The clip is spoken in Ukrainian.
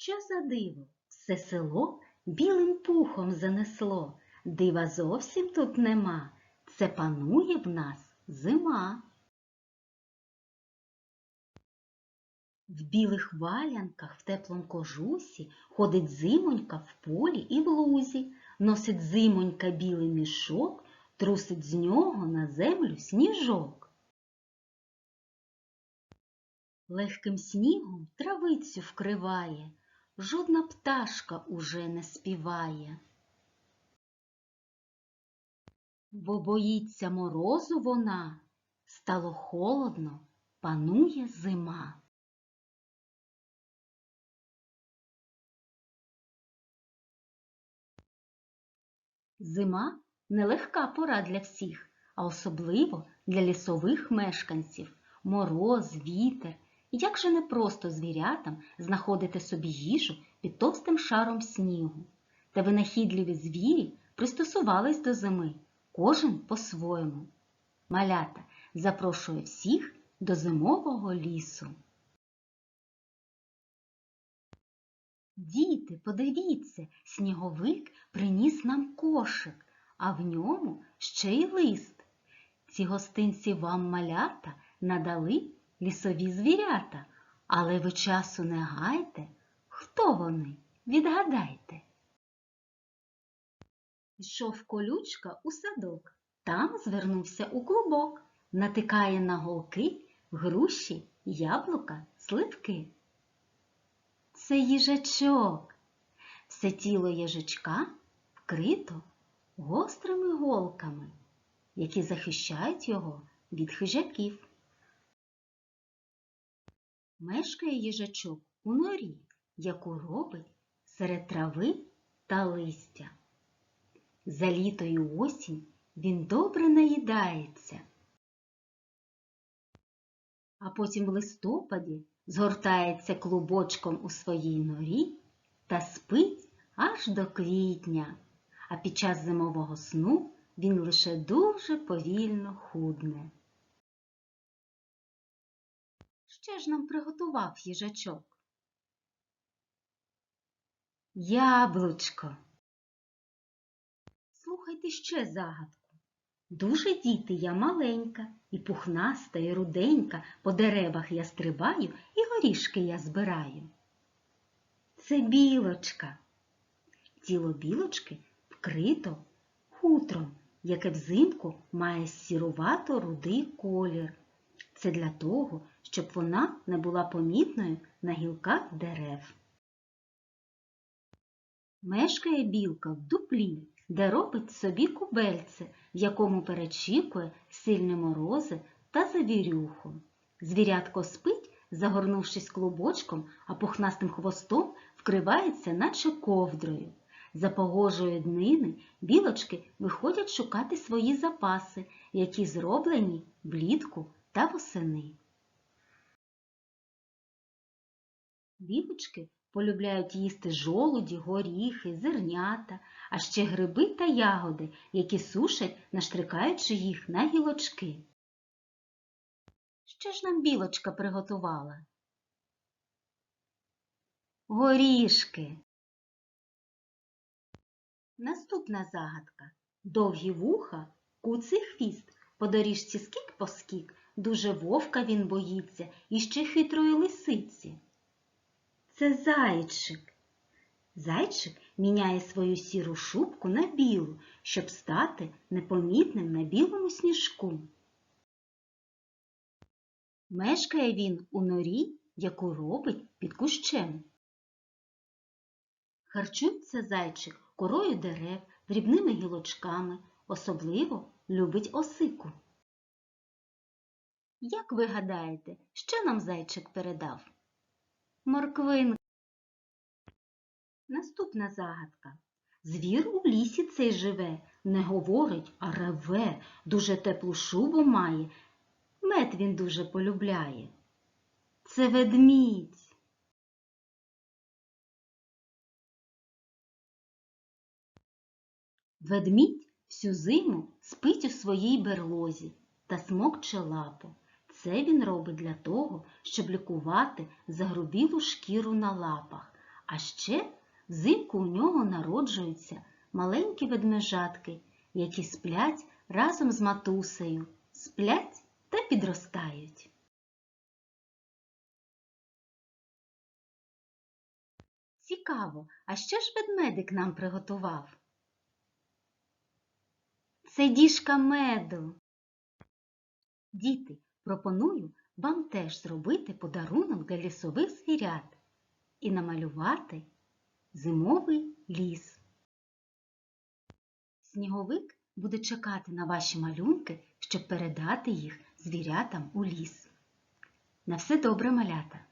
Що за диво? Все село білим пухом занесло. Дива зовсім тут нема. Це панує в нас зима. В білих валянках в теплом кожусі ходить зимонька в полі і в лузі, носить зимонька білий мішок, трусить з нього на землю сніжок. Легким снігом травицю вкриває, жодна пташка уже не співає. Бо боїться морозу вона, стало холодно, панує зима. Зима нелегка пора для всіх, а особливо для лісових мешканців. Мороз, вітер. Як же непросто звірятам знаходити собі їжу під товстим шаром снігу. Та винахідливі звірі пристосувались до зими, кожен по-своєму. Малята запрошує всіх до зимового лісу. Діти, подивіться, сніговик приніс нам кошик, а в ньому ще й лист. Ці гостинці вам малята надали лісові звірята, але ви часу не гайте. Хто вони? Відгадайте. Йшов колючка у садок, там звернувся у клубок, натикає на голки, груші, яблука, сливки. Це їжачок. Все тіло їжачка вкрито гострими голками, які захищають його від хижаків. Мешкає їжачок у норі, яку робить серед трави та листя. За літо й осінь він добре наїдається, а потім в листопаді згортається клубочком у своїй норі та спить аж до квітня, а під час зимового сну він лише дуже повільно худне. Що ж нам приготував їжачок? Яблучко. Слухайте ще загадку. Дуже діти я маленька, і пухнаста, і руденька, по деревах я стрибаю, і горішки я збираю. Це білочка. Тіло білочки вкрито хутром, яке взимку має сірувато рудий колір. Це для того, щоб вона не була помітною на гілках дерев. Мешкає білка в дуплі, де робить собі кубельце, в якому перечікує сильні морози та завірюху. Звірятко спить, загорнувшись клубочком, а пухнастим хвостом вкривається, наче ковдрою. За погожої днини білочки виходять шукати свої запаси, які зроблені влітку та восени. Білочки полюбляють їсти жолуді, горіхи, зернята, а ще гриби та ягоди, які сушать, наштрикаючи їх на гілочки. Що ж нам білочка приготувала? Горішки. Наступна загадка. Довгі вуха, куций хвіст, по доріжці скік по скік, дуже вовка він боїться і ще хитрої лисиці. Це зайчик. Зайчик міняє свою сіру шубку на білу, щоб стати непомітним на білому сніжку. Мешкає він у норі, яку робить під кущем. Харчується зайчик корою дерев, дрібними гілочками, особливо любить осику. Як ви гадаєте, що нам зайчик передав? Морквинка. Наступна загадка. Звір у лісі цей живе, не говорить, а реве, дуже теплу шубу має, мед він дуже полюбляє. Це ведмідь. Ведмідь всю зиму спить у своїй берлозі та смокче лапу. Це він робить для того, щоб лікувати загрубілу шкіру на лапах, А ще взимку у нього народжуються маленькі ведмежатки, які сплять разом з матусею, сплять та підростають. Цікаво, а що ж ведмедик нам приготував? Це діжка меду. Діти, пропоную вам теж зробити подарунок для лісових звірят і намалювати зимовий ліс. Сніговик буде чекати на ваші малюнки, щоб передати їх звірятам у ліс. На все добре, малята!